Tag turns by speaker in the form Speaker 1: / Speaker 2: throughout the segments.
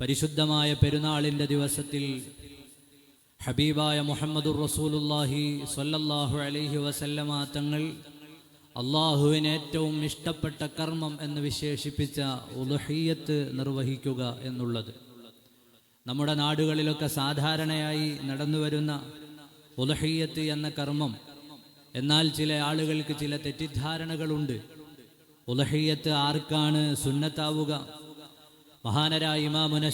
Speaker 1: പരിശുദ്ധമായ പെരുന്നാളിന്റെ ദിവസത്തിൽ ഹബീബായ മുഹമ്മദുർ റസൂലുല്ലാഹി സ്വല്ലല്ലാഹു അലൈഹി വസല്ലമ തങ്ങൾ അള്ളാഹുവിന് ഏറ്റവും ഇഷ്ടപ്പെട്ട കർമ്മം എന്ന് വിശേഷിപ്പിച്ച ഉലുഹിയത്ത് നിർവഹിക്കുക എന്നുള്ളത്. നമ്മുടെ നാടുകളിലൊക്കെ സാധാരണയായി നടന്നുവരുന്ന ഉലഹീയത്ത് എന്ന കർമ്മം എന്നാൽ ചില ആളുകൾക്ക് ചില തെറ്റിദ്ധാരണകളുണ്ട്. ഉലഹീയത്ത് ആർക്കാണ് സുന്നത്താവുക? മഹാനരായ ഇമാമുന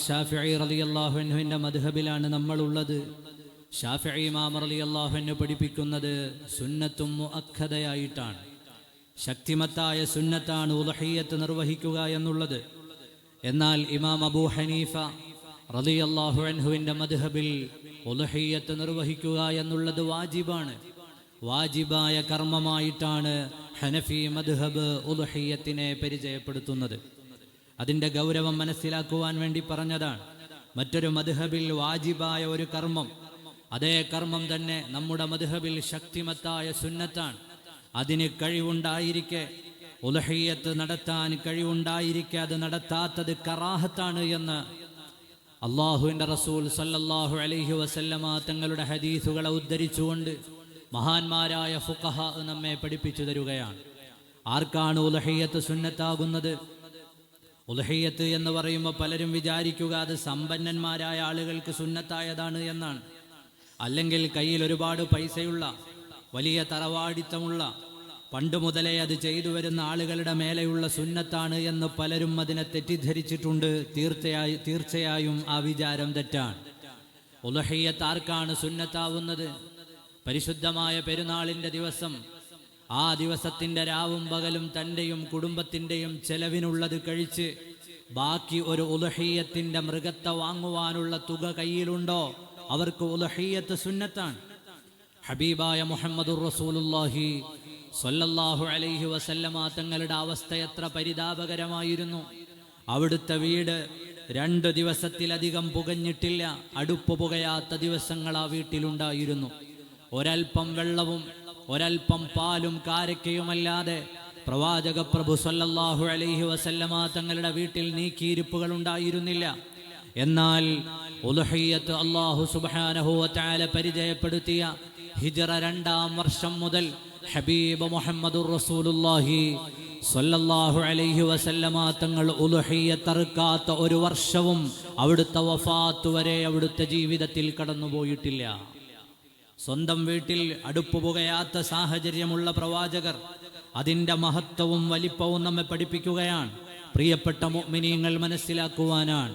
Speaker 1: റളിയല്ലാഹു അൻഹുവിന്റെ മദ്ഹബിലാണ് നമ്മളുള്ളത്. ഷാഫിഇ ഇമാം റളിയല്ലാഹുവിന് പഠിപ്പിക്കുന്നത് സുന്നത്തും മുഅക്കദയായിട്ടാണ് ശക്തിമത്തായ സുന്നത്താണ് ഉലഹിയത്ത് നിർവഹിക്കുക എന്നുള്ളത്. എന്നാൽ ഇമാം അബൂ ഹനീഫ റളിയല്ലാഹു അൻഹുവിന്റെ മദ്ഹബിൽ ഉലഹിയത്ത് നിർവഹിക്കുക എന്നുള്ളത് വാജിബാണ്. വാജിബായ കർമ്മമായിട്ടാണ് ഹനഫി മദ്ഹബ് ഉലഹീയത്തിനെ പരിചയപ്പെടുത്തുന്നത്. അതിന്റെ ഗൗരവം മനസ്സിലാക്കുവാൻ വേണ്ടി പറഞ്ഞതാണ്. മറ്റൊരു മധുഹബിൽ വാജിബായ ഒരു കർമ്മം. അതേ കർമ്മം തന്നെ നമ്മുടെ മധുഹബിൽ ശക്തിമത്തായ സുന്നത്താണ്. അതിന് കഴിവുണ്ടായിരിക്കെ ഉലഹിയത്ത് നടത്താൻ കഴിവുണ്ടായിരിക്കെ അത് നടത്താത്തത് കറാഹത്താണ് എന്ന് അള്ളാഹുവിന്റെ റസൂൽ സല്ലല്ലാഹു അലൈഹി വസല്ലമ തങ്ങളുടെ ഹദീസുകളെ ഉദ്ധരിച്ചുകൊണ്ട് മഹാന്മാരായ ഫുഖഹ നമ്മെ പഠിപ്പിച്ചു തരുകയാണ്. ആർക്കാണ് ഉലഹിയത്ത് സുന്നത്താകുന്നത്? ഉലഹിയത്ത് എന്ന് പറയുമ്പോൾ പലരും വിചാരിക്കുക അത് സമ്പന്നന്മാരായ ആളുകൾക്ക് സുന്നത്തായതാണ് എന്നാണ്. അല്ലെങ്കിൽ കയ്യിൽ ഒരുപാട് പൈസയുള്ള വലിയ തറവാടിത്തമുള്ള പണ്ട് മുതലേ അത് ചെയ്തു വരുന്ന ആളുകളുടെ മേലെയുള്ള സുന്നത്താണ് എന്ന് പലരും അതിനെ തെറ്റിദ്ധരിച്ചിട്ടുണ്ട്. തീർച്ചയായി തീർച്ചയായും ആ വിചാരം തെറ്റാണ്. ഉലഹിയത്ത് ആർക്കാണ് സുന്നത്താവുന്നത്? പരിശുദ്ധമായ പെരുന്നാളിന്റെ ദിവസം ആ ദിവസത്തിന്റെ രാവും പകലും തന്റെയും കുടുംബത്തിന്റെയും ചെലവിനുള്ളത് കഴിച്ച് ബാക്കി ഒരു ഉലഹീയത്തിന്റെ മൃഗത്തെ വാങ്ങുവാനുള്ള തുക കയ്യിലുണ്ടോ? അവർക്ക് ഉലഹീയത്ത് സുന്നത്താണ്. ഹബീബായ മുഹമ്മദുർ റസൂലുല്ലാഹി സൊല്ലാഹു അലൈഹി വസല്ലമ തങ്ങളുടെ അവസ്ഥ എത്ര പരിതാപകരമായിരുന്നു. അവിടുത്തെ വീട് രണ്ട് ദിവസത്തിലധികം പുകഞ്ഞിട്ടില്ല അടുപ്പ് പുകയാത്ത ദിവസങ്ങൾ ആ വീട്ടിലുണ്ടായിരുന്നു. ഒരൽപ്പം വെള്ളവും ഒരൽപ്പം പാലും കാരക്കയുമല്ലാതെ പ്രവാചക പ്രഭു സല്ലല്ലാഹു അലൈഹി വസല്ലമ തങ്ങളുടെ വീട്ടിൽ നീക്കിയിരിപ്പുകൾ ഉണ്ടായിരുന്നില്ല. എന്നാൽ അള്ളാഹു സുബ്ഹാനഹു വതആല പരിചയപ്പെടുത്തിയ ഹിജറ രണ്ടാം വർഷം മുതൽ ഹബീബ് മുഹമ്മദുർ റസൂലുള്ളാഹി സല്ലല്ലാഹു അലൈഹി വസല്ലമ തങ്ങൾ ഉലുഹിയത്തറുക്കാത്ത ഒരു വർഷവും അവിടുത്തെ വഫാത്ത് വരെ അവിടുത്തെ ജീവിതത്തിൽ കടന്നുപോയിട്ടില്ല. സ്വന്തം വീട്ടിൽ അടുപ്പ് പുകയാത്ത സാഹചര്യമുള്ള പ്രവാചകർ അതിന്റെ മഹത്വവും വലിപ്പവും നമ്മെ പഠിപ്പിക്കുകയാണ്. പ്രിയപ്പെട്ട മുഅ്മിനീങ്ങൾ മനസ്സിലാക്കുവാനാണ്.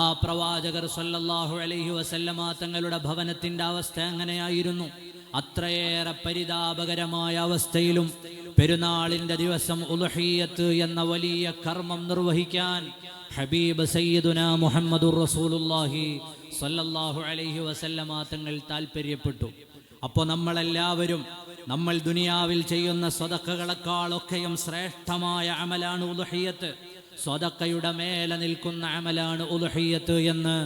Speaker 1: ആ പ്രവാചകർ സല്ലല്ലാഹു അലൈഹി വസല്ലമ തങ്ങളുടെ ഭവനത്തിന്റെ അവസ്ഥ എങ്ങനെയായിരുന്നു? അത്രയേറെ പരിതാപകരമായ അവസ്ഥയിലും പെരുന്നാളിന്റെ ദിവസം ഉലുഹിയത്ത് എന്ന വലിയ കർമ്മം നിർവഹിക്കാൻ ഹബീബ് സയ്യിദുന മുഹമ്മദുർ റസൂലുള്ളാഹി സല്ലല്ലാഹു അലൈഹി വസല്ലമ തങ്ങൾ താല്പര്യപ്പെട്ടു അപ്പോൾ നമ്മളെല്ലാവരും നമ്മൾ ദുനിയാവിൽ ചെയ്യുന്ന സ്വതക്കകളെക്കാളൊക്കെയും ശ്രേഷ്ഠമായ അമലാണ് ഉലുഹിയത്ത് സ്വതക്കയുടെ മേലെ നിൽക്കുന്ന അമലാണ് ഉലുഹിയത്ത് എന്ന്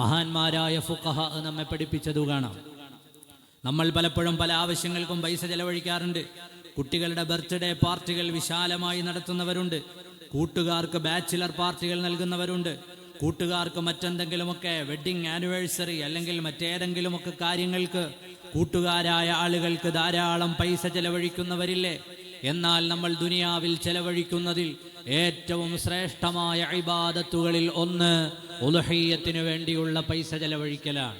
Speaker 1: മഹാന്മാരായ ഫുഖഹ നമ്മെ പഠിപ്പിച്ചതു കാണാം. നമ്മൾ പലപ്പോഴും പല ആവശ്യങ്ങൾക്കും പൈസ ചെലവഴിക്കാറുണ്ട്. കുട്ടികളുടെ ബർത്ത്ഡേ പാർട്ടികൾ വിശാലമായി നടത്തുന്നവരുണ്ട്. കൂട്ടുകാർക്ക് ബാച്ചിലർ പാർട്ടികൾ നൽകുന്നവരുണ്ട്. കൂട്ടുകാർക്ക് മറ്റെന്തെങ്കിലുമൊക്കെ വെഡിങ് ആനിവേഴ്സറി അല്ലെങ്കിൽ മറ്റേതെങ്കിലുമൊക്കെ കാര്യങ്ങൾക്ക് കൂട്ടുകാരായ ആളുകൾക്ക് ധാരാളം പൈസ ചെലവഴിക്കുന്നവരില്ലേ? എന്നാൽ നമ്മൾ ദുനിയാവിൽ ചെലവഴിക്കുന്നതിൽ ഏറ്റവും ശ്രേഷ്ഠമായ ഇബാദത്തുകളിൽ ഒന്ന് ഉലഹീയത്തിനു വേണ്ടിയുള്ള പൈസ ചെലവഴിക്കലാണ്.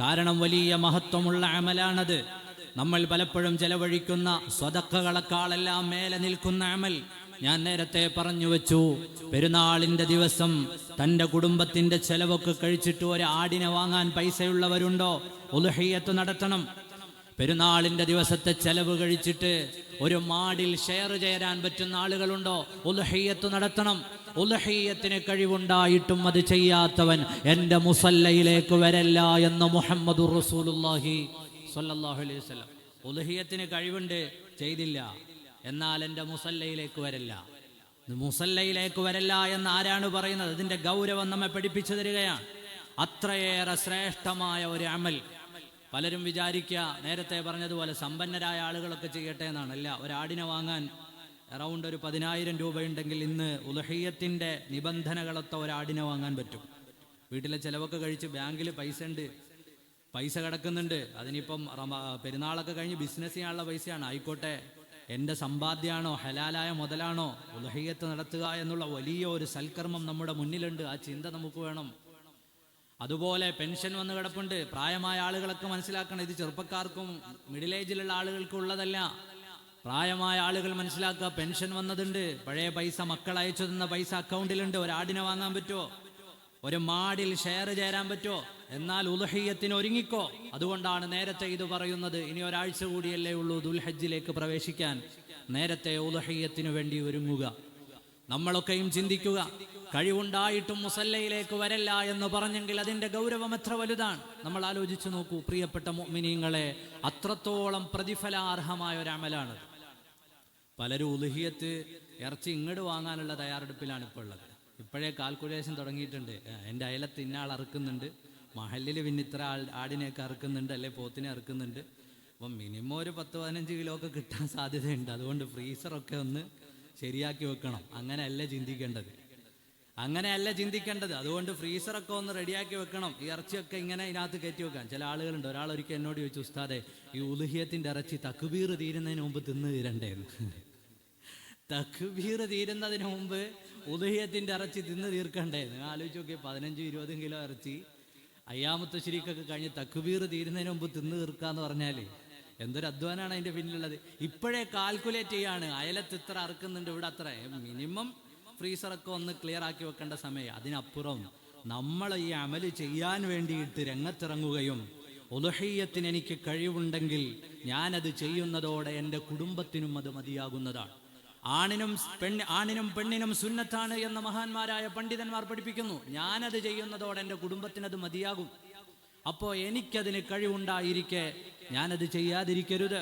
Speaker 1: കാരണം വലിയ മഹത്വമുള്ള അമലാണത്. നമ്മൾ പലപ്പോഴും ചെലവഴിക്കുന്ന സ്വതക്കകളെക്കാളെല്ലാം മേലെ നിൽക്കുന്ന അമൽ ഞാൻ നേരത്തെ പറഞ്ഞു വെച്ചു പെരുന്നാളിന്റെ ദിവസം തന്റെ കുടുംബത്തിന്റെ ചെലവൊക്കെ കഴിച്ചിട്ട് ഒരു ആടിനെ വാങ്ങാൻ പൈസയുള്ളവരുണ്ടോ? ഉലുഹയ്യത്ത് നടത്തണം. പെരുന്നാളിന്റെ ദിവസത്തെ ചെലവ് കഴിച്ചിട്ട് ഒരു മാടിൽ ഷെയർ ചേരാൻ പറ്റുന്ന ആളുകളുണ്ടോ? ഉലുഹയ്യത്ത് നടത്തണം. ഉലഹീയത്തിന് കഴിവുണ്ടായിട്ടും അത് ചെയ്യാത്തവൻ എന്റെ മുസല്ലയിലേക്ക് വരല്ല എന്ന് മുഹമ്മദ് റസൂലുല്ലാഹി സ്വല്ലല്ലാഹു അലൈഹി വസല്ലം. ഉലഹീയത്തിന് കഴിവുണ്ട് ചെയ്തില്ല. എന്നാൽ എന്റെ മുസല്ലയിലേക്ക് വരല്ല. മുസല്ലയിലേക്ക് വരല്ല എന്ന് ആരാണ് പറയുന്നത്? ഇതിന്റെ ഗൗരവം നമ്മെ പഠിപ്പിച്ചു തരികയാണ്. അത്രയേറെ ശ്രേഷ്ഠമായ ഒരു അമൽ. പലരും വിചാരിക്കുക നേരത്തെ പറഞ്ഞതുപോലെ സമ്പന്നരായ ആളുകളൊക്കെ ചെയ്യട്ടെ എന്നാണ്. അല്ല ഒരാടിനെ വാങ്ങാൻ അറൗണ്ട് ഒരു പതിനായിരം രൂപയുണ്ടെങ്കിൽ ഇന്ന് ഉലഹീയത്തിന്റെ നിബന്ധനകളൊത്ത ഒരാടിനെ വാങ്ങാൻ പറ്റും. വീട്ടിലെ ചിലവൊക്കെ കഴിച്ച് ബാങ്കിൽ പൈസ ഉണ്ട്. പൈസ കിടക്കുന്നുണ്ട്. അതിനിപ്പം പെരുന്നാളൊക്കെ കഴിഞ്ഞ് ബിസിനസ് ചെയ്യാനുള്ള പൈസയാണ്. ആയിക്കോട്ടെ. എന്റെ സമ്പാദ്യമാണോ ഹലാലായ മുതലാണോ ഉലഹയ്യത്ത് നടത്തുക എന്നുള്ള വലിയ ഒരു സൽക്കർമ്മം നമ്മുടെ മുന്നിലുണ്ട്. ആ ചിന്ത നമുക്ക് വേണം. അതുപോലെ പെൻഷൻ വന്ന് കിടപ്പുണ്ട്. പ്രായമായ ആളുകളൊക്കെ മനസ്സിലാക്കണം. ഇത് ചെറുപ്പക്കാർക്കും മിഡിൽ ഏജിലുള്ള ആളുകൾക്കും ഉള്ളതല്ല. പ്രായമായ ആളുകൾ മനസ്സിലാക്കുക. പെൻഷൻ വന്നതുണ്ട്. പഴയ പൈസ മക്കൾ അയച്ചു തന്ന പൈസ അക്കൗണ്ടിലുണ്ട് ഒരാടിനെ വാങ്ങാൻ പറ്റുമോ? ഒരു മാടിൽ ഷെയർ ചേരാൻ പറ്റുമോ എന്നാൽ ഉലഹയ്യത്തിന് ഒരുങ്ങിക്കോ. അതുകൊണ്ടാണ് നേരത്തെ ഇത് പറയുന്നത്. ഇനി ഒരാഴ്ച കൂടിയല്ലേ ഉള്ളൂ ദുൽഹജ്ജിലേക്ക് പ്രവേശിക്കാൻ. നേരത്തെ ഉലഹയ്യത്തിനു വേണ്ടി ഒരുങ്ങുക. നമ്മളൊക്കെയും ചിന്തിക്കുക. കഴിവുണ്ടായിട്ടും മുസല്ലയിലേക്ക് വരല്ല എന്ന് പറഞ്ഞെങ്കിൽ അതിന്റെ ഗൗരവം എത്ര വലുതാണ്? നമ്മൾ ആലോചിച്ചു നോക്കൂ പ്രിയപ്പെട്ട മിനിങ്ങളെ അത്രത്തോളം പ്രതിഫലാർഹമായ ഒരു അമലാണ്. പലരും ഉലുഹിയത്ത് ഇറച്ചി ഇങ്ങോട്ട് വാങ്ങാനുള്ള തയ്യാറെടുപ്പിലാണ് ഇപ്പോൾ ഉള്ളത്. ഇപ്പോഴേ കാൽക്കുലേഷൻ തുടങ്ങിയിട്ടുണ്ട്. എന്റെ അയലത്ത് ഇന്ന ആൾ അറുക്കുന്നുണ്ട്. മഹലിൽ പിന്നെ ഇത്ര ആൾ ആടിനെയൊക്കെ അറുക്കുന്നുണ്ട് അല്ലെ? പോത്തിനെ അറുക്കുന്നുണ്ട്. അപ്പം മിനിമം ഒരു പത്ത് പതിനഞ്ച് കിലോ ഒക്കെ കിട്ടാൻ സാധ്യതയുണ്ട്. അതുകൊണ്ട് ഫ്രീസറൊക്കെ ഒന്ന് ശരിയാക്കി വെക്കണം. അങ്ങനെയല്ല ചിന്തിക്കേണ്ടത്. അങ്ങനെയല്ല ചിന്തിക്കേണ്ടത്. അതുകൊണ്ട് ഫ്രീസറൊക്കെ ഒന്ന് റെഡിയാക്കി വെക്കണം. ഈ ഇറച്ചിയൊക്കെ ഇങ്ങനെ ഇതിനകത്ത് കയറ്റി വെക്കാം ചില ആളുകളുണ്ട്. ഒരാൾ ഒരിക്കൽ എന്നോട് ചോദിച്ചു ഉസ്താദെ ഈ ഉലുഹിയത്തിന്റെ ഇറച്ചി തക്കുബീർ തീരുന്നതിന് മുമ്പ് തിന്ന് തീരണ്ടേന്ന്? തക്ബീർ തീരുന്നതിന് മുമ്പ് ഉദയത്തിന്റെ ഇറച്ചി തിന്ന് തീർക്കണ്ടേ? നിങ്ങൾ ആലോചിച്ച് നോക്കിയാൽ പതിനഞ്ചും ഇരുപതും കിലോ ഇറച്ചി അയ്യാമത്തെ ശരിക്കൊക്കെ കഴിഞ്ഞ് തക്ബീർ തീരുന്നതിന് മുമ്പ് തിന്ന് തീർക്കാന്ന് പറഞ്ഞാൽ എന്തൊരു അധ്വാനമാണ് അതിന്റെ പിന്നിലുള്ളത്. ഇപ്പോഴേ കാൽക്കുലേറ്റ് ചെയ്യാണ് അയലത്ത് ഇത്ര അറുക്കുന്നുണ്ട് ഇവിടെ അത്ര. മിനിമം ഫ്രീസറൊക്കെ ഒന്ന് ക്ലിയർ ആക്കി വെക്കേണ്ട സമയം. അതിനപ്പുറം നമ്മൾ ഈ അമൽ ചെയ്യാൻ വേണ്ടിയിട്ട് രംഗത്തിറങ്ങുകയും ഒലഹയ്യത്തിന് എനിക്ക് കഴിവുണ്ടെങ്കിൽ ഞാനത് ചെയ്യുന്നതോടെ എന്റെ കുടുംബത്തിനും അത് മതിയാകുന്നതാണ്. ആണിനും പെണ്ണ് ആണിനും പെണ്ണിനും സുന്നത്താണ് എന്ന് മഹാന്മാരായ പണ്ഡിതന്മാർ പഠിപ്പിക്കുന്നു. ഞാനത് ചെയ്യുന്നതോടെ എന്റെ കുടുംബത്തിനത് മതിയാകും. അപ്പോൾ എനിക്കതിന് കഴിവുണ്ടായിരിക്കെ ഞാനത് ചെയ്യാതിരിക്കരുത്.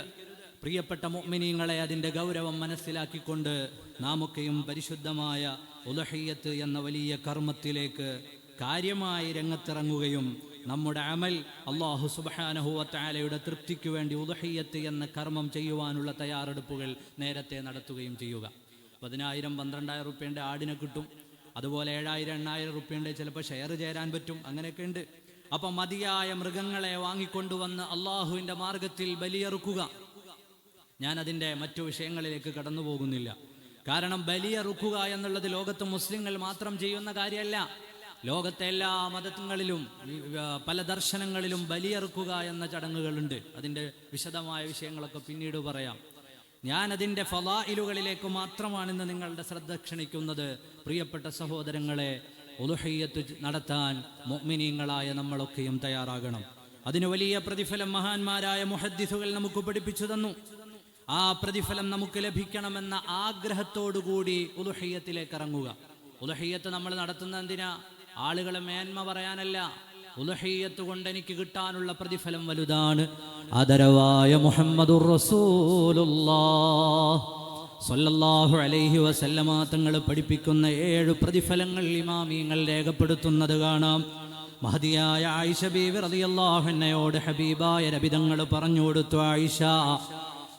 Speaker 1: പ്രിയപ്പെട്ട മുഅ്മിനീങ്ങളെ അതിന്റെ ഗൗരവം മനസ്സിലാക്കിക്കൊണ്ട് നാമൊക്കെയും പരിശുദ്ധമായ ഉലഹയ്യത്ത് എന്ന വലിയ കർമ്മത്തിലേക്ക് കാര്യമായി രംഗത്തിറങ്ങുകയും നമ്മുടെ അമൽ അള്ളാഹു സുബാനഹുവത്താലയുടെ തൃപ്തിക്ക് വേണ്ടി ഉദഹയ്യത്ത് എന്ന കർമ്മം ചെയ്യുവാനുള്ള തയ്യാറെടുപ്പുകൾ നേരത്തെ നടത്തുകയും ചെയ്യുക. പതിനായിരം പന്ത്രണ്ടായിരം റുപ്യന്റെ ആടിനെ കിട്ടും. അതുപോലെ ഏഴായിരം എണ്ണായിരം റുപ്യന്റെ ചിലപ്പോൾ ഷെയർ ചേരാൻ പറ്റും. അങ്ങനെയൊക്കെ ഉണ്ട്. അപ്പം മതിയായ മൃഗങ്ങളെ വാങ്ങിക്കൊണ്ടുവന്ന് അള്ളാഹുവിന്റെ മാർഗത്തിൽ ബലിയെറുക്കുക. ഞാൻ അതിന്റെ മറ്റു വിഷയങ്ങളിലേക്ക് കടന്നു പോകുന്നില്ല കാരണം ബലിയറുക്കുക എന്നുള്ളത് ലോകത്ത് മുസ്ലിങ്ങൾ മാത്രം ചെയ്യുന്ന കാര്യമല്ല. ലോകത്തെ എല്ലാ മതങ്ങളിലും പല ദർശനങ്ങളിലും ബലിയറുക്കുക എന്ന ചടങ്ങുകളുണ്ട്. അതിന്റെ വിശദമായ വിഷയങ്ങളൊക്കെ പിന്നീട് പറയാം. ഞാൻ അതിന്റെ ഫലായിലുകളിലേക്ക് മാത്രമാണ് ഇന്ന് നിങ്ങളുടെ ശ്രദ്ധ ക്ഷണിക്കുന്നത് പ്രിയപ്പെട്ട സഹോദരങ്ങളെ ഉലുഹയ്യത്ത് നടത്താൻ മുഅ്മിനീങ്ങളായ നമ്മളൊക്കെയും തയ്യാറാകണം. അതിന് വലിയ പ്രതിഫലം മഹാന്മാരായ മുഹദ്ദിസുകൾ നമുക്ക് പഠിപ്പിച്ചു തന്നു. ആ പ്രതിഫലം നമുക്ക് ലഭിക്കണമെന്ന ആഗ്രഹത്തോടുകൂടി ഉലുഹയ്യത്തിലേക്ക് ഇറങ്ങുക. ഉലഹയ്യത്ത് നമ്മൾ നടത്തുന്ന എന്തിനാ? ആളുകളെ മേന്മ പറയാനല്ല. ഉലഹീയത്ത് കൊണ്ട് എനിക്ക് കിട്ടാനുള്ള പ്രതിഫലം വലുതാണ്. ആദരവായ മുഹമ്മദുർ സൊല്ലാഹു അലൈഹി വസല്ലമ തങ്ങൾ പഠിപ്പിക്കുന്ന ഏഴ് പ്രതിഫലങ്ങൾ ഇമാമിയങ്ങൾ രേഖപ്പെടുത്തുന്നത് കാണാം. മഹതിയായ ആയിഷ ബീവി റളിയല്ലാഹു അൻഹയോട് ഹബീബായ രബിതങ്ങൾ പറഞ്ഞു കൊടുത്തു ആയിഷ.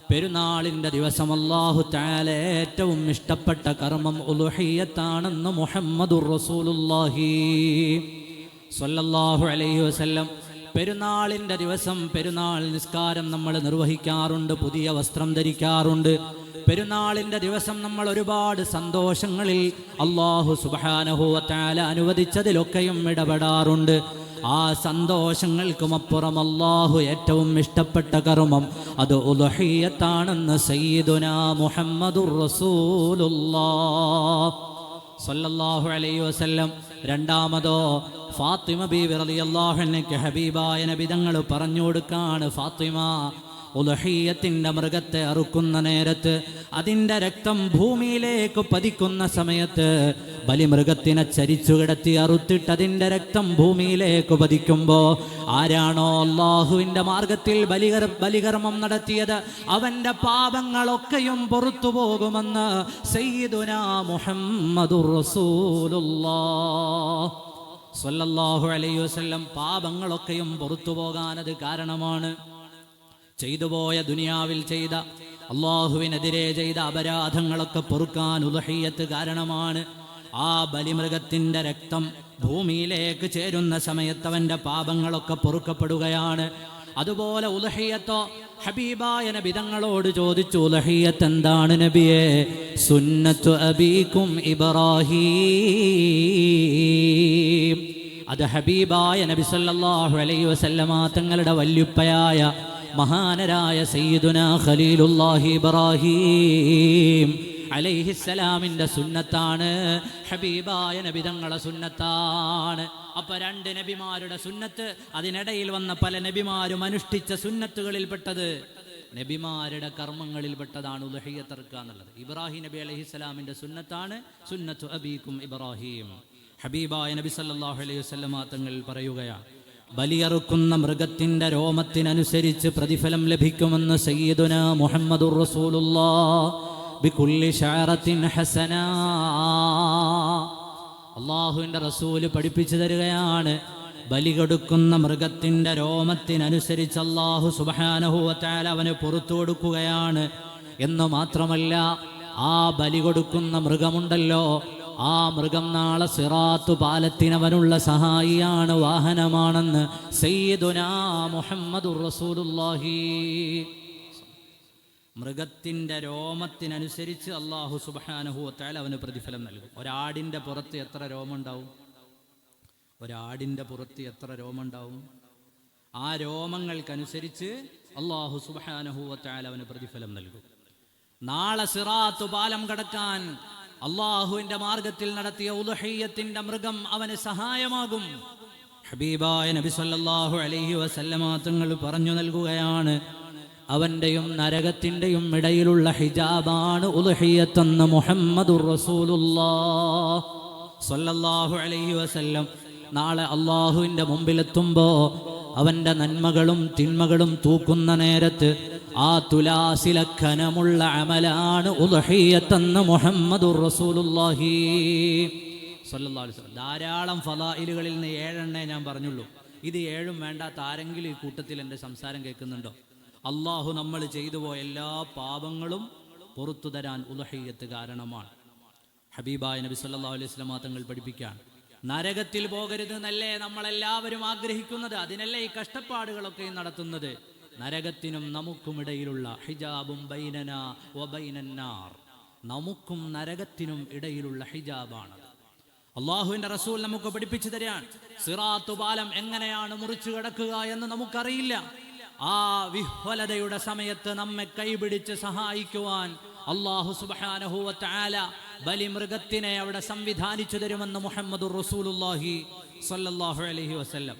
Speaker 1: പെരുന്നാളിന്റെ ദിവസം അള്ളാഹു താല ഏറ്റവും ഇഷ്ടപ്പെട്ട കർമ്മം ഉലുഹയ്യത്താണെന്ന് മുഹമ്മദുർ റസൂലുല്ലാഹി സല്ലല്ലാഹു അലൈഹി വസല്ലം. പെരുന്നാളിന്റെ ദിവസം പെരുന്നാൾ നിസ്കാരം നമ്മൾ നിർവഹിക്കാറുണ്ട് പുതിയ വസ്ത്രം ധരിക്കാറുണ്ട്. പെരുന്നാളിന്റെ ദിവസം നമ്മൾ ഒരുപാട് സന്തോഷങ്ങളിൽ അള്ളാഹു സുബാനഹുവത്താല അനുവദിച്ചതിലൊക്കെയും ഇടപെടാറുണ്ട്. ആ സന്തോഷങ്ങൾക്കും അപ്പുറം അള്ളാഹു ഏറ്റവും ഇഷ്ടപ്പെട്ട കർമ്മം അത് ഉലഹിയത്താണെന്ന് സയ്യിദുന മുഹമ്മദുർ റസൂലുള്ളാഹ്. സല്ലല്ലാഹു അലൈഹി വസല്ലം. രണ്ടാമതോ ഫാത്തിമ ബി റളിയല്ലാഹു അൻഹയ്ക്ക് ഹബീബായ നബി തങ്ങൾ പറഞ്ഞു കൊടുക്കാണ് ഫാത്തിമ. ഉലഹീയത്തിന്റെ മൃഗത്തെ അറുക്കുന്ന നേരത്ത് അതിന്റെ രക്തം ഭൂമിയിലേക്ക് പതിക്കുന്ന സമയത്ത് ബലിമൃഗത്തിനെ ചരിച്ചു കിടത്തി അറുത്തിട്ട് അതിന്റെ രക്തം ഭൂമിയിലേക്ക് പതിക്കുമ്പോൾ ആരാണോ അള്ളാഹുവിന്റെ മാർഗത്തിൽ ബലികർ ബലികർമ്മം നടത്തിയത് അവന്റെ പാപങ്ങളൊക്കെയും പുറത്തു പോകുമെന്ന് സയ്യിദുന മുഹമ്മദുർ റസൂലുള്ളാഹ്. സ്വല്ലല്ലാഹു അലൈഹി വസല്ലം പാപങ്ങളൊക്കെയും പുറത്തു പോകാനത് കാരണമാണ്. ചെയ്തുപോയ ദുനിയാവിൽ ചെയ്ത അള്ളാഹുവിനെതിരെ ചെയ്ത അപരാധങ്ങളൊക്കെ പൊറുക്കാൻ ഉലഹയ്യത്ത് കാരണമാണ്. ആ ബലിമൃഗത്തിന്റെ രക്തം ഭൂമിയിലേക്ക് ചേരുന്ന സമയത്ത് അവന്റെ പാപങ്ങളൊക്കെ പൊറുക്കപ്പെടുകയാണ്. അതുപോലെ ഉലഹിയത്തോ ഹബീബായ നബിതങ്ങളോട് ചോദിച്ചു ഉലഹിയത്ത് എന്താണ് നബിയെ? സുന്നത്തു അബീക്കും ഇബ്രാഹീം. അത് ഹബീബായ നബി സല്ലല്ലാഹു അലൈഹി വസല്ലമ തങ്ങളുടെ വല്യുപ്പയായ മഹാനരായ സയ്യിദുന ഖലീലുല്ലാഹി ഇബ്രാഹീം അലൈഹിസ്സലാമിന്റെ സുന്നത്താണ് ഹബീബായ നബി തങ്ങളെ സുന്നത്താണ്. അപ്പൊ രണ്ട് നബിമാരുടെ സുന്നത്ത് അതിനിടയിൽ വന്ന പല നബിമാരും അനുഷ്ഠിച്ച സുന്നത്തുകളിൽ സുന്നത്തുകളിൽപ്പെട്ടത് നബിമാരുടെ കർമ്മങ്ങളിൽപ്പെട്ടതാണ് ഉലഹിയത്തർക്കുക എന്നുള്ളത്. ഇബ്രാഹിം നബി അലൈഹിസ്സലാമിന്റെ സുന്നത്താണ് സുന്നത്തു അബീക്കും ഇബ്രാഹിം. ഹബീബായ നബി സല്ലല്ലാഹു അലൈഹി വസല്ലമ തങ്ങൾ പറയുകയാണ് ബലിയറുക്കുന്ന മൃഗത്തിന്റെ രോമത്തിനനുസരിച്ച് പ്രതിഫലം ലഭിക്കുമെന്ന് സയ്യിദുന മുഹമ്മദുർ റസൂലുള്ളാഹ് ബികുല്ലി ശഅറത്തിൻ ഹസനാ. അള്ളാഹുവിന്റെ റസൂൽ പഠിപ്പിച്ചു തരികയാണ്. ബലി കൊടുക്കുന്ന മൃഗത്തിന്റെ രോമത്തിനനുസരിച്ച് അള്ളാഹു സുബാനഹുവത്താൽ അവന് പുറത്തു കൊടുക്കുകയാണ്. എന്ന് മാത്രമല്ല ആ ബലി കൊടുക്കുന്ന മൃഗമുണ്ടല്ലോ ആ മൃഗം നാളെ സിറാത്തു പാലത്തിനവനുള്ള സഹായിയാണ് വാഹനമാണെന്ന് സയ്യിദുനാ മുഹമ്മദുർ റസൂലുള്ളാഹി. മൃഗത്തിന്റെ രോമത്തിനനുസരിച്ച് അള്ളാഹു സുബാനുഹൂത്താൽ അവന് പ്രതിഫലം നൽകും. ഒരാടിന്റെ പുറത്ത് എത്ര രോമുണ്ടാവും ഒരാടിന്റെ പുറത്ത് എത്ര രോമുണ്ടാവും ആ രോമങ്ങൾക്കനുസരിച്ച് അള്ളാഹു സുബാനുഹൂവത്താൽ അവന് പ്രതിഫലം നൽകും. നാളെ സിറാത്തു പാലം കടക്കാൻ അള്ളാഹുവിന്റെ മാർഗത്തിൽ നടത്തിയ ഉദഹയ്യത്തിന്റെ മൃഗം അവന് സഹായമാകും. ഹബീബായ നബി സല്ലാഹു അലൈഹി വസല്ലമാങ്ങൾ പറഞ്ഞു നൽകുകയാണ് അവന്റെയും നരകത്തിന്റെയും ഇടയിലുള്ള ഹിജാബാണ് ഉദഹയ്യത്തെന്ന് മുഹമ്മദുർ റസൂലുള്ളാഹ് സല്ലല്ലാഹു അലൈഹി വസല്ലം. നാളെ അള്ളാഹുവിന്റെ മുമ്പിലെത്തുമ്പോ അവന്റെ നന്മകളും തിന്മകളും തൂക്കുന്ന നേരത്ത് ആ തുലാസില ഖനമുള്ള അമലാണ് ഉദഹിയത്തെന്ന് അലൈഹി വസല്ലം. ധാരാളം ഫലായിലുകളിൽ നിന്ന് ഏഴെണ്ണേ ഞാൻ പറഞ്ഞുള്ളൂ. ഇത് ഏഴും വേണ്ടാത്ത ആരെങ്കിലും ഈ കൂട്ടത്തിൽ എന്റെ സംസാരം കേൾക്കുന്നുണ്ടോ? അള്ളാഹു നമ്മൾ ചെയ്തു പോയ എല്ലാ പാപങ്ങളും പുറത്തു തരാൻ ഉദഹയ്യത്ത് കാരണമാണ്. ഹബീബായ നബി സല്ലാ അലൈഹി സ്വലാ തങ്ങൾ പഠിപ്പിക്കുകയാണ്. നരകത്തിൽ പോകരുത് എന്നല്ലേ നമ്മളെല്ലാവരും ആഗ്രഹിക്കുന്നത്? അതിനല്ലേ ഈ കഷ്ടപ്പാടുകളൊക്കെ നടത്തുന്നത്? നരകത്തിനും നമുക്കുമിടയിലുള്ള ഹിജാബും ബൈനന വബൈനന്നാർ നമുക്കും നരകത്തിനും ഇടയിലുള്ള ഹിജാബാണ് അള്ളാഹുവിന്റെ റസൂൽ നമുക്ക് പഠിപ്പിച്ചു തരാൻ സിറാത്തു പാലം എങ്ങനെയാണ് മുറിച്ചു കിടക്കുക എന്ന് നമുക്കറിയില്ല. ആ വിഹ്വലതയുടെ സമയത്ത് നമ്മെ കൈപിടിച്ച് സഹായിക്കുവാൻ അള്ളാഹു സുബാനഹുവല ബലിമൃഗത്തിനെ അവിടെ സംവിധാനിച്ചു തരുമെന്ന് മുഹമ്മദ് റസൂലുല്ലാഹി സല്ലാഹു അലൈഹി വസല്ലം.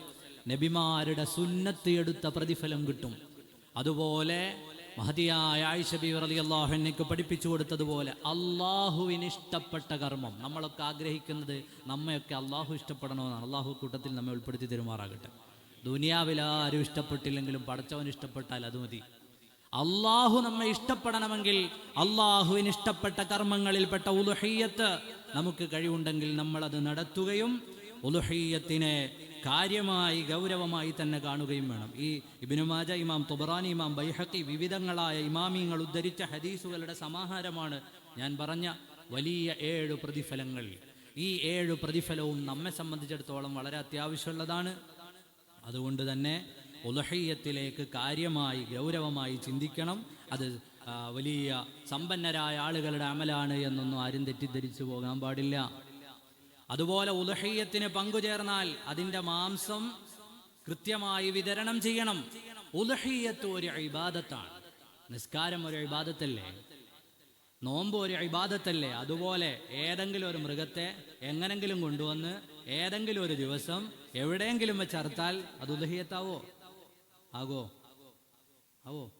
Speaker 1: നബിമാരുടെ സുന്നത്ത് എടുത്ത പ്രതിഫലം കിട്ടും. അതുപോലെ മഹതിയായ ആയിഷബി റലി അള്ളാഹുവിനക്ക് പഠിപ്പിച്ചു കൊടുത്തതുപോലെ അള്ളാഹുവിന് ഇഷ്ടപ്പെട്ട കർമ്മം. നമ്മളൊക്കെ ആഗ്രഹിക്കുന്നത് നമ്മയൊക്കെ അള്ളാഹു ഇഷ്ടപ്പെടണമെന്നാണ്. അള്ളാഹു കൂട്ടത്തിൽ നമ്മെ ഉൾപ്പെടുത്തി തരുമാറാകട്ടെ. ദുനിയാവിൽ ആരും ഇഷ്ടപ്പെട്ടില്ലെങ്കിലും പടച്ചവൻ ഇഷ്ടപ്പെട്ടാൽ അത് മതി. അള്ളാഹു നമ്മെ ഇഷ്ടപ്പെടണമെങ്കിൽ അള്ളാഹുവിന് ഇഷ്ടപ്പെട്ട കർമ്മങ്ങളിൽപ്പെട്ട ഉലുഹയ്യത്ത് നമുക്ക് കഴിവുണ്ടെങ്കിൽ നമ്മൾ അത് നടത്തുകയും ഉലുഹയ്യത്തിനെ കാര്യമായി ഗൗരവമായി തന്നെ കാണുകയും വേണം. ഈ ഇബിനുമാജ ഇമാം തുബറാനി ഇമാം ബൈഹക്കി വിവിധങ്ങളായ ഇമാമിയങ്ങൾ ഉദ്ധരിച്ച ഹദീസുകളുടെ സമാഹാരമാണ് ഞാൻ പറഞ്ഞ വലിയ ഏഴ് പ്രതിഫലങ്ങൾ. ഈ ഏഴ് പ്രതിഫലവും നമ്മെ സംബന്ധിച്ചിടത്തോളം വളരെ അത്യാവശ്യമുള്ളതാണ്. അതുകൊണ്ട് തന്നെ ഉലഹയ്യത്തിലേക്ക് കാര്യമായി ഗൗരവമായി ചിന്തിക്കണം. അത് വലിയ സമ്പന്നരായ ആളുകളുടെ അമലാണ് എന്നൊന്നും ആരും തെറ്റിദ്ധരിച്ചു പോകാൻ പാടില്ല. അതുപോലെ ഉലഹയ്യത്തിന് പങ്കുചേർന്നാൽ അതിന്റെ മാംസം കൃത്യമായി വിതരണം ചെയ്യണം. ഉലഹയ്യത്ത് ഒരു ഇബാദത്താണ്. നിസ്കാരം ഒരു ഇബാദത്തല്ലേ? നോമ്പ് ഒരു ഇബാദത്തല്ലേ? അതുപോലെ ഏതെങ്കിലും ഒരു മൃഗത്തെ എങ്ങനെങ്കിലും കൊണ്ടുവന്ന് ഏതെങ്കിലും ഒരു ദിവസം എവിടെയെങ്കിലും വെച്ച് അത് ഉലഹിയത്താവോ ആകോ? ആവോ?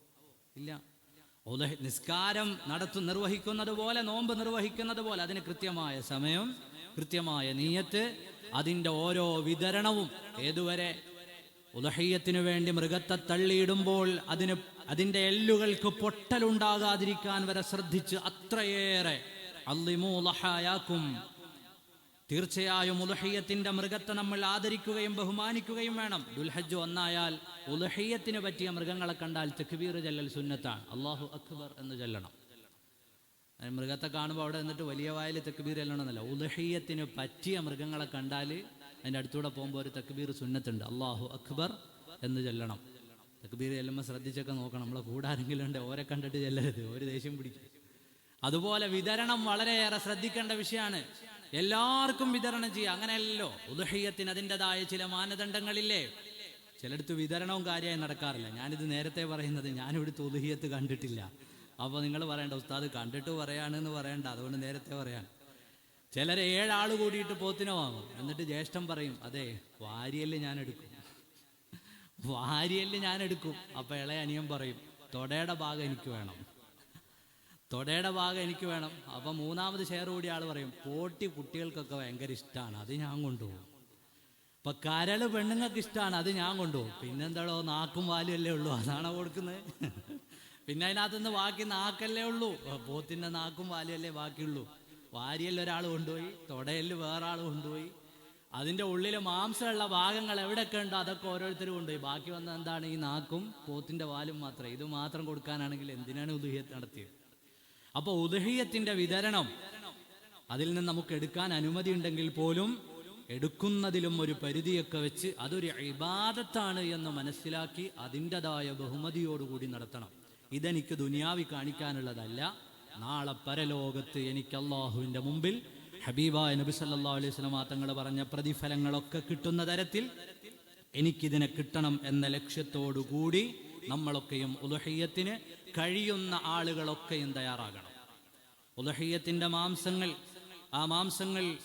Speaker 1: ഇല്ല. നിസ്കാരം നടത്തു നിർവഹിക്കുന്നത് പോലെ നോമ്പ് നിർവഹിക്കുന്നത് പോലെ അതിന് കൃത്യമായ സമയം കൃത്യമായ നീയത്ത് അതിന്റെ ഓരോ വിതരണവും ഏതുവരെ ഉദഹയ്യത്തിനു വേണ്ടി മൃഗത്തെ തള്ളിയിടുമ്പോൾ അതിന് അതിന്റെ എല്ലുകൾക്ക് പൊട്ടലുണ്ടാകാതിരിക്കാൻ വരെ ശ്രദ്ധിച്ച് അത്രയേറെ അള്ളിമൂ ലഹായാക്കും തീർച്ചയായും ഉലഹയ്യത്തിന്റെ മൃഗത്തെ നമ്മൾ ആദരിക്കുകയും ബഹുമാനിക്കുകയും വേണം. ദുൽഹജ് ഒന്നായാൽ ഉലഹയ്യത്തിന് പറ്റിയ മൃഗങ്ങളെ കണ്ടാൽ തെക്കുബീർ ചെല്ലൽ സുന്നത്താണ്. അള്ളാഹു അക്ബർ എന്ന് ചെല്ലണം. മൃഗത്തെ കാണുമ്പോൾ അവിടെ നിന്നിട്ട് വലിയ വായിൽ തെക്കുബീർ ചെല്ലണമെന്നല്ല ഉദഹീയത്തിന് പറ്റിയ മൃഗങ്ങളെ കണ്ടാൽ അതിന്റെ അടുത്തൂടെ പോകുമ്പോൾ ഒരു തെക്കുബീർ സുന്നത്തുണ്ട്. അള്ളാഹു അക്ബർ എന്ന് ചെല്ലണം. തെക്കുബീർ ചെല്ലുമ്പോൾ ശ്രദ്ധിച്ചൊക്കെ നോക്കണം. നമ്മളെ കൂടെ ആരെങ്കിലും ഉണ്ട് ഓരെ കണ്ടിട്ട് ചെല്ലരുത്. ഒരു ദേഷ്യം പിടിക്കും. അതുപോലെ വിതരണം വളരെയേറെ ശ്രദ്ധിക്കേണ്ട വിഷയമാണ് എല്ലാവർക്കും വിതരണം ചെയ്യുക അങ്ങനെയല്ലോ ഉദഹീയത്തിന് അതിന്റെതായ ചില മാനദണ്ഡങ്ങളില്ലേ? ചിലടത്ത് വിതരണവും കാര്യമായി നടക്കാറില്ല. ഞാനിത് നേരത്തെ പറയുന്നത് ഞാനിവിടുത്തെ ഉദഹീയത്ത് കണ്ടിട്ടില്ല. അപ്പോൾ നിങ്ങൾ പറയണ്ട ഉസ്താദ് കണ്ടിട്ട് പറയാണെന്ന് പറയണ്ട അതുകൊണ്ട് നേരത്തെ പറയാൻ ചിലരെ ഏഴാൾ കൂടിയിട്ട് പോത്തിനെ വാങ്ങും. എന്നിട്ട് ജ്യേഷ്ഠൻ പറയും അതെ വാരിയൽ ഞാൻ എടുക്കും. വാരിയൽ ഞാൻ എടുക്കും. അപ്പൊ ഇളയ അനിയൻ പറയും തൊടയുടെ ഭാഗം എനിക്ക് വേണം. തൊടയുടെ ഭാഗം എനിക്ക് വേണം. അപ്പൊ മൂന്നാമത് ഷെയർ കൂടി ആൾ പറയും പോട്ടി കുട്ടികൾക്കൊക്കെ ഭയങ്കര ഇഷ്ടമാണ് അത് ഞാൻ കൊണ്ടുപോകും. ഇപ്പൊ കരൾ പെണ്ണുങ്ങൾക്ക് ഇഷ്ടമാണ് അത് ഞാൻ കൊണ്ടുപോകും. പിന്നെന്താണോ നാക്കും വാലും അല്ലേ ഉള്ളൂ അതാണോ കൊടുക്കുന്നത്? പിന്നെ അതിനകത്തുനിന്ന് ബാക്കി നാക്കല്ലേ ഉള്ളൂ. പോത്തിന്റെ നാക്കും വാലിയല്ലേ ബാക്കിയുള്ളൂ. വാരിയൽ ഒരാൾ കൊണ്ടുപോയി തൊടയിൽ വേറെ ആൾ കൊണ്ടുപോയി. അതിന്റെ ഉള്ളിൽ മാംസമുള്ള ഭാഗങ്ങൾ എവിടെയൊക്കെ ഉണ്ടോ അതൊക്കെ ഓരോരുത്തരും കൊണ്ടുപോയി. ബാക്കി വന്ന എന്താണ്? ഈ നാക്കും പോത്തിന്റെ വാലും മാത്രം. ഇത് മാത്രം കൊടുക്കാനാണെങ്കിൽ എന്തിനാണ് ഉദുഹ്യത്ത് നടത്തിയത്? അപ്പോൾ ഉദഹീയത്തിന്റെ വിതരണം അതിൽ നിന്ന് നമുക്ക് എടുക്കാൻ അനുമതി ഉണ്ടെങ്കിൽ പോലും എടുക്കുന്നതിലും ഒരു പരിധിയൊക്കെ വെച്ച് അതൊരു ഇബാദത്താണ് എന്ന് മനസ്സിലാക്കി അതിന്റെതായ ബഹുമതിയോടുകൂടി നടത്തണം. ഇതെനിക്ക് ദുനിയാവി കാണിക്കാനുള്ളതല്ല. നാളെ പരലോകത്ത് എനിക്ക് അള്ളാഹുവിന്റെ മുമ്പിൽ ഹബീബായ നബി സല്ലാ അലൈഹി സ്വലമാ തങ്ങൾ പറഞ്ഞ പ്രതിഫലങ്ങളൊക്കെ കിട്ടുന്ന തരത്തിൽ എനിക്കിതിനെ കിട്ടണം എന്ന ലക്ഷ്യത്തോടു കൂടി നമ്മളൊക്കെയും ഉലഹയ്യത്തിന് കഴിയുന്ന ആളുകളൊക്കെയും തയ്യാറാകണം. ഉലഹയ്യത്തിന്റെ മാംസങ്ങൾ ആ മാംസങ്ങൾ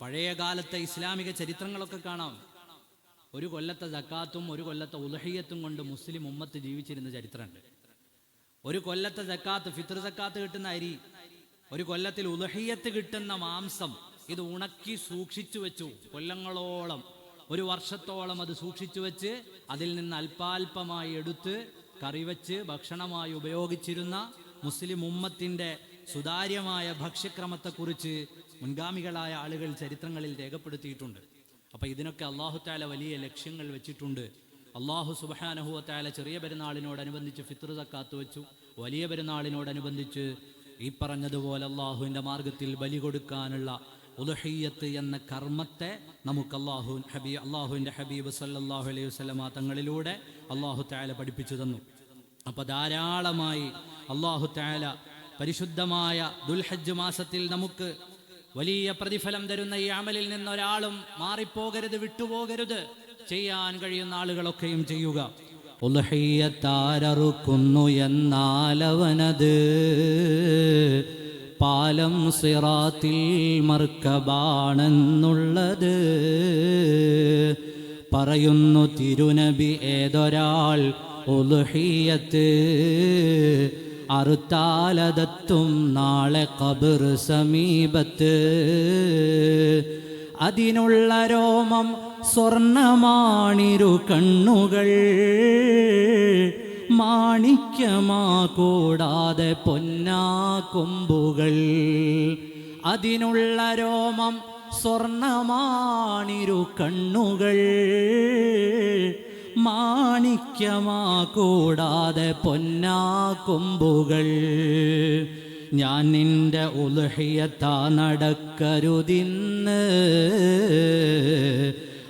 Speaker 1: പഴയ കാലത്തെ ഇസ്ലാമിക ചരിത്രങ്ങളൊക്കെ കാണാം. ഒരു കൊല്ലത്തെ ജക്കാത്തും ഒരു കൊല്ലത്തെ ഉലഹയ്യത്തും കൊണ്ട് മുസ്ലിം ഉമ്മത്ത് ജീവിച്ചിരുന്ന ചരിത്രമുണ്ട്. ഒരു കൊല്ലത്തെ ജക്കാത്ത് ഫിത്ർ ജക്കാത്ത് കിട്ടുന്ന അരി ഒരു കൊല്ലത്തിൽ ഉലഹിയത്ത് കിട്ടുന്ന മാംസം ഇത് ഉണക്കി സൂക്ഷിച്ചു വെച്ചു കൊല്ലങ്ങളോളം. ഒരു വർഷത്തോളം അത് സൂക്ഷിച്ചു വെച്ച് അതിൽ നിന്ന് അല്പാൽപമായി എടുത്ത് കറി വെച്ച് ഭക്ഷണമായി ഉപയോഗിച്ചിരുന്ന മുസ്ലിം ഉമ്മത്തിന്റെ സുതാര്യമായ ഭക്ഷ്യക്രമത്തെക്കുറിച്ച് മുൻഗാമികളായ ആളുകൾ ചരിത്രങ്ങളിൽ രേഖപ്പെടുത്തിയിട്ടുണ്ട്. അപ്പൊ ഇതിനൊക്കെ അള്ളാഹു താല വലിയ ലക്ഷ്യങ്ങൾ വെച്ചിട്ടുണ്ട്. അള്ളാഹു സുബാനഹുവത്തായ ചെറിയ പെരുന്നാളിനോടനുബന്ധിച്ച് ഫിത്ർ തക്കാത്ത് വെച്ചു. വലിയ പെരുന്നാളിനോടനുബന്ധിച്ച് ഈ പറഞ്ഞതുപോലെ അള്ളാഹുവിന്റെ മാർഗത്തിൽ ബലി കൊടുക്കാനുള്ള ഉദഹയ്യത്ത് എന്ന കർമ്മത്തെ നമുക്ക് അള്ളാഹു ഹബീ അള്ളാഹുവിന്റെ ഹബീബ് സല്ലാഹു അലൈഹി വസ്ലമ തങ്ങളിലൂടെ അള്ളാഹു താല പഠിപ്പിച്ചു തന്നു. അപ്പൊ ധാരാളമായി അള്ളാഹു താല പരിശുദ്ധമായ ദുൽഹജ്ജ് മാസത്തിൽ നമുക്ക് വലിയ പ്രതിഫലം തരുന്ന ഈ അമലിൽ നിന്നൊരാളും മാറിപ്പോകരുത് വിട്ടുപോകരുത് ചെയ്യാൻ കഴിയുന്ന ആളുകളൊക്കെയും ചെയ്യുക. ഉലഹയ്യത്താരറുക്കുന്നു എന്നാലവനത്. പാലം സിറാത്തിൽ മർക്കബാണെന്നുള്ളത്. പറയുന്നു തിരുനബി ഏതൊരാൾ ഉൽഹിയത്ത് അറുത്താലതത്തും നാളെ കബർ സമീപത്ത്. അതിനുള്ള രോമം സ്വർണമാണിരു കണ്ണുകൾ. മാണിക്യമാ കൂടാതെ പൊന്നാ കൊമ്പുകൾ. അതിനുള്ള രോമം സ്വർണമാണിരു കണ്ണുകൾ. മാണിക്യമാ കൂടാതെ പൊന്നാ കൊമ്പുകൾ. ഞാൻ നിന്റെ ഉലഹിയത്താ നടക്കരുതിന്ന്.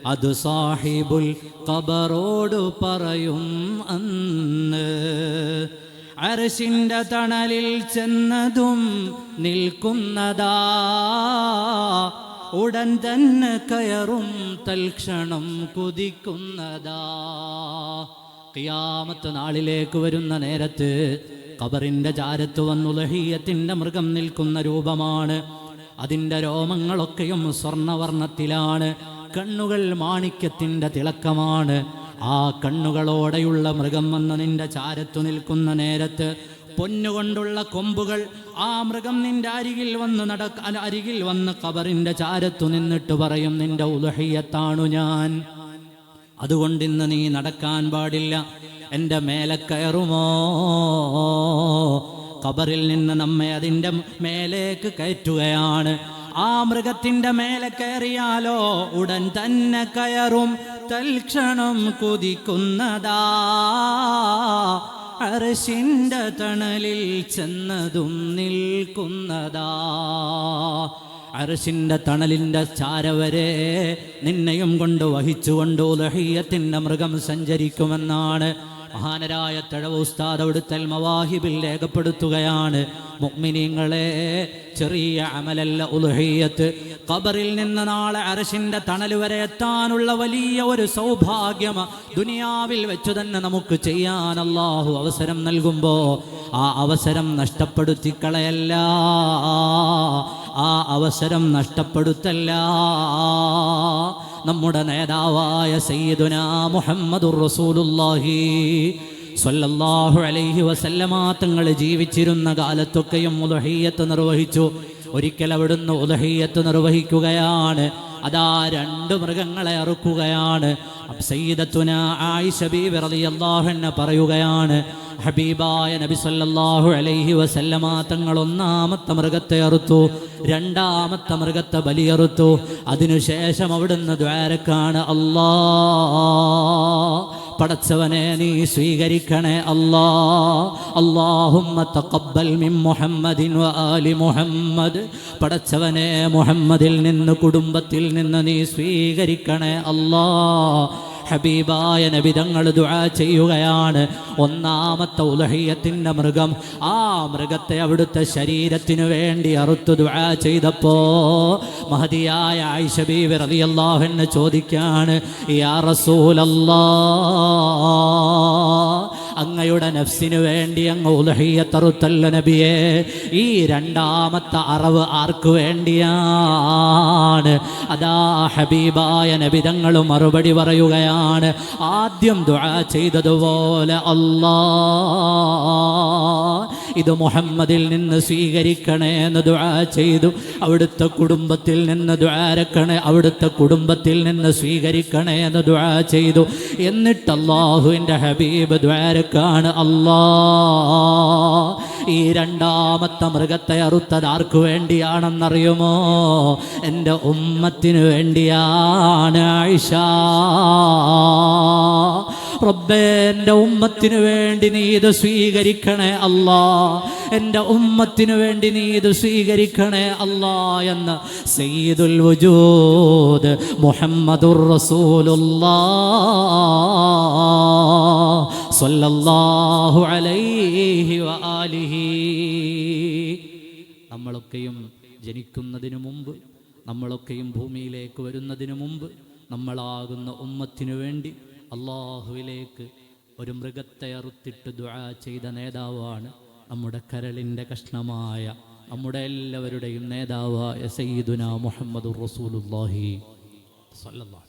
Speaker 1: അത് സാഹിബുൽ കബറോട് പറയും അന്ന്. അരശിന്റെ തണലിൽ ചെന്നതും നിൽക്കുന്നതാ. ഉടൻ തന്നെ കയറും തൽക്ഷണം കുതിക്കുന്നതാ. ഖിയാമത്ത് നാളിലേക്ക് വരുന്ന നേരത്ത് കബറിന്റെ ചാരത്ത് വന്നു ലഹീയത്തിന്റെ മൃഗം നിൽക്കുന്ന രൂപമാണ്. അതിന്റെ രോമങ്ങളൊക്കെയും സ്വർണവർണത്തിലാണ്. കണ്ണുകൾ മാണിക്യത്തിന്റെ തിളക്കമാണ്. ആ കണ്ണുകളോടെയുള്ള മൃഗം വന്ന് നിന്റെ ചാരത്തു നിൽക്കുന്ന നേരത്ത് പൊന്നുകൊണ്ടുള്ള കൊമ്പുകൾ ആ മൃഗം നിന്റെ അരികിൽ വന്ന് നടക്ക അരികിൽ വന്ന് കബറിന്റെ ചാരത്തു നിന്നിട്ട് പറയും നിന്റെ ഉലഹയ്യത്താണു ഞാൻ. അതുകൊണ്ട് ഇന്ന് നീ നടക്കാൻ പാടില്ല. എന്റെ മേലെ കയറുമോ? കബറിൽ നിന്ന് നമ്മെ അതിന്റെ മേലേക്ക് കയറ്റുകയാണ്. ആ മൃഗത്തിന്റെ മേലെ കയറിയാലോ ഉടൻ തന്നെ കയറും തൽക്ഷണം കുതിക്കുന്നതാ. അരശിന്റെ തണലിൽ ചെന്നതും നിൽക്കുന്നതാ. അരശിന്റെ തണലിന്റെ ചാരവരെ നിന്നെയും കൊണ്ട് വഹിച്ചുകൊണ്ട് ഉലഹീയത്തിന്റെ മൃഗം സഞ്ചരിക്കുമെന്നാണ് മഹാനരായ തഴവ ഉസ്താദ് അവിടുത്തെ മവാഹിബിൽ രേഖപ്പെടുത്തുകയാണ്. മുഗ്മിനീങ്ങളെ ചെറിയ അമലല്ല ഉലുഹയ്യത്ത് ഖബറിൽ നിന്ന് നാളെ അരശിന്റെ തണൽ വരെ എത്താനുള്ള വലിയ ഒരു സൗഭാഗ്യം ദുനിയാവിൽ വെച്ചു തന്നെ നമുക്ക് ചെയ്യാൻ അള്ളാഹു അവസരം നൽകുമ്പോ ആ അവസരം നഷ്ടപ്പെടുത്തി കളയല്ല ആ അവസരം നഷ്ടപ്പെടുത്തല്ല. നമ്മുടെ നേതാവായ സയ്യിദുന മുഹമ്മദുർ റസൂലുള്ളാഹി സല്ലല്ലാഹു അലൈഹി വസല്ലമ. തങ്ങൾ ജീവിച്ചിരുന്ന കാലത്തൊക്കെയും ഉലഹിയത്ത് നിർവഹിച്ചു. ഒരിക്കൽ അവിടുന്ന് ഉലഹീയത്ത് നിർവഹിക്കുകയാണ്. അതാ രണ്ട് മൃഗങ്ങളെ അറുക്കുകയാണ്. പറയുകയാണ് ഹബീബായ നബി സല്ലല്ലാഹു അലൈഹി വസല്ലമ തങ്ങൾ ഒന്നാമത്തെ മൃഗത്തെ അറുത്തു രണ്ടാമത്തെ മൃഗത്തെ ബലിയറുത്തു. അതിനുശേഷം അവിടുന്ന് ദ്വാരക്കാണ് അല്ലാ പടച്ചവനെ നീ സ്വീകരിക്കണേ അല്ലാ. അല്ലാഹുമ്മ തഖബ്ബൽ മിൻ മുഹമ്മദിൻ വ ആലി മുഹമ്മദ്. പടച്ചവനെ മുഹമ്മദിൽ നിന്ന് കുടുംബത്തിൽ നിന്ന് നീ സ്വീകരിക്കണേ അല്ലാ. ഹബീബായ നബിതങ്ങൾ ദുആ ചെയ്യുകയാണ്. ഒന്നാമത്തെ ഉലഹിയത്തിന്റെ മൃഗം. ആ മൃഗത്തെ അവിടുത്തെ ശരീരത്തിനു വേണ്ടി അറുത്തു ദുആ ചെയ്തപ്പോൾ മഹതിയായ ആയിഷ ബീവി റളിയല്ലാഹു അൻഹ ചോദിക്കാണ് യാ റസൂലല്ലാ അങ്ങയുടെ നഫ്സിന് വേണ്ടി അങ്ങ് ഉലഹിയത്തറുത്തല്ല നബിയെ. ഈ രണ്ടാമത്തെ അറിവ് ആർക്കു വേണ്ടിയാണ്? അതാ ഹബീബായ നബിതങ്ങൾ മറുപടി പറയുകയാണ്. ആദ്യം ദുആ ചെയ്തതുപോലെ അല്ലാ. ഇത് മുഹമ്മദിൽ നിന്ന് സ്വീകരിക്കണേ എന്ന് ദുആ ചെയ്തു. അവിടുത്തെ കുടുംബത്തിൽ നിന്ന് ദുആരക്കണേ അവിടുത്തെ കുടുംബത്തിൽ നിന്ന് സ്വീകരിക്കണേ എന്ന് ദുആ ചെയ്തു. എന്നിട്ട് അള്ളാഹുവിന്റെ ഹബീബ് ദ്വാരക്കാണ് അല്ലാ ഈ രണ്ടാമത്തെ മൃഗത്തെ അറുത്തത് ആർക്കു വേണ്ടിയാണെന്നറിയുമോ? എന്റെ ഉമ്മത്തിനു വേണ്ടിയാണ് ആയിഷ. റബ്ബേ എന്റെ ഉമ്മത്തിനു വേണ്ടി നീ ഇത് സ്വീകരിക്കണേ അല്ലാ. എന്റെ ഉമ്മത്തിനു വേണ്ടി നീ ഇത് സ്വീകരിക്കണേ അല്ലാ എന്ന് സയ്യിദുൽ വജൂദ് മുഹമ്മദുർ റസൂലുള്ളാ. സ്വല്ലല്ലാഹു അലൈഹി വആലിഹി നമ്മളൊക്കെയും ജനിക്കുന്നതിന് മുമ്പ് നമ്മളൊക്കെയും ഭൂമിയിലേക്ക് വരുന്നതിന് മുമ്പ് നമ്മളാകുന്ന ഉമ്മത്തിനു വേണ്ടി അള്ളാഹുവിലേക്ക് ഒരു മൃഗത്തെ അറുത്തിട്ട് ദുആ ചെയ്ത നേതാവാണ് നമ്മുടെ കരളിന്റെ കഷ്ണമായ നമ്മുടെ എല്ലാവരുടെയും നേതാവായ സയ്യിദുന മുഹമ്മദ് റസൂലുല്ലാഹി സല്ലല്ലാഹു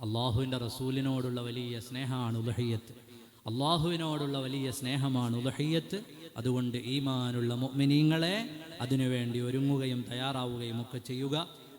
Speaker 1: അള്ളാഹുവിന്റെ റസൂലിനോടുള്ള വലിയ സ്നേഹമാണ് ഉലഹയ്യത്ത്. അള്ളാഹുവിനോടുള്ള വലിയ സ്നേഹമാണ് ഉലഹയ്യത്ത് അതുകൊണ്ട് ഈമാനുള്ള മുഅ്മിനീങ്ങളെ അതിനുവേണ്ടി ഒരുങ്ങുകയും തയ്യാറാവുകയും ഒക്കെ ചെയ്യുക.